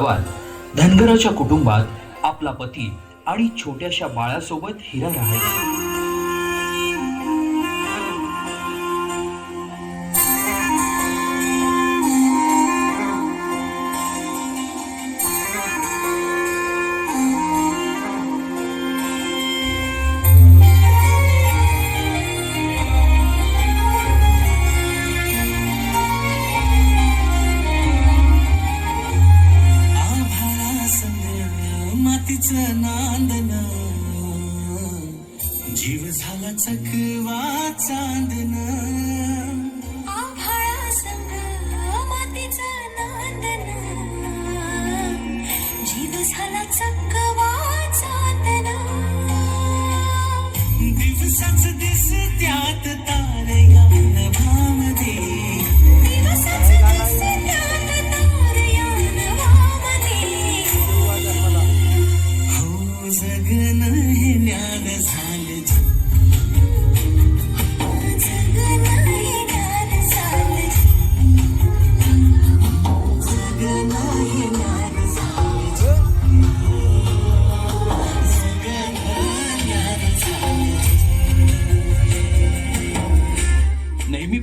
अहवाल धनगराच्या कुटुंबात आपला पती आणि छोट्याशा बाळासोबत हिरा राहायचा. नांदना. जीव झाला चकवा चांदना.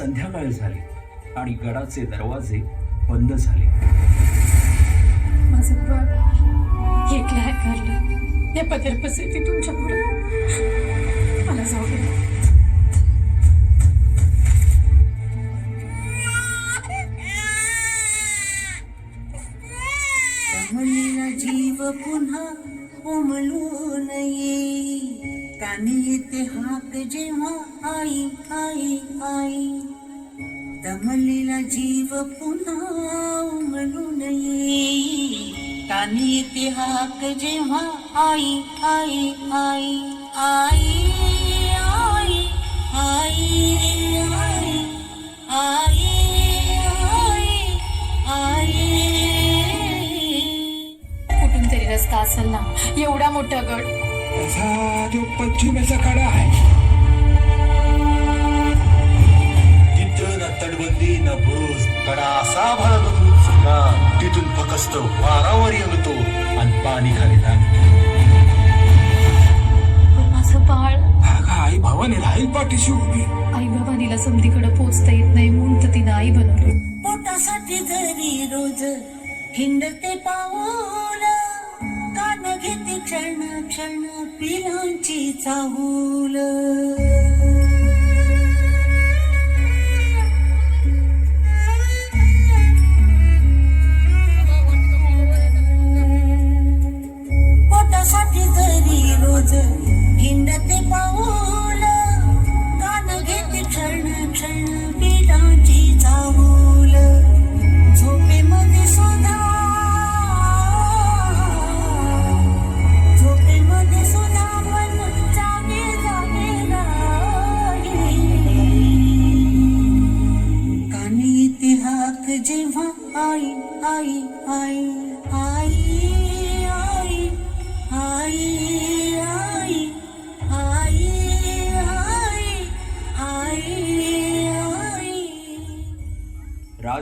संध्याकाळ झाली आणि गडाचे दरवाजे बंद झाले. माझं एकलं या पदर पसरते तुमच्यापुढे मला जाऊ दे. कमलीला जीव पुन्हा उमलून ये कानी येते हाक जेव्हा आई आई आई. दमलेला जीव पुन्हा उमलून ये कानी येते हाक जेव्हा आई आई आई आई आई आई आई आई आई आई. कुठून तरी रस्ता असेल ना एवढा मोठा गड. तसा जो पश्चिमेचा कडा आहे फकस्त वारावर येतो आणि पाणी खाली माझं बाळ आई भावाने राहील पाठीशी उभी. आई बाबानीला समधीकडे पोचता येत नाही म्हणून तर तिनं आई बनवली. पोटासाठी जरी रोज हिंडते पाऊल कान घेते क्षण क्षण पिलांची चाहूल. हिंडते पाऊल गाण घेते क्षण क्षण विराची चाहूल झोपेमध्ये सुद्धा झोपेमध्ये सुद्धा मन जागे जागे राही कानी इतिहास जेव्हा आई आई आई आई आई आई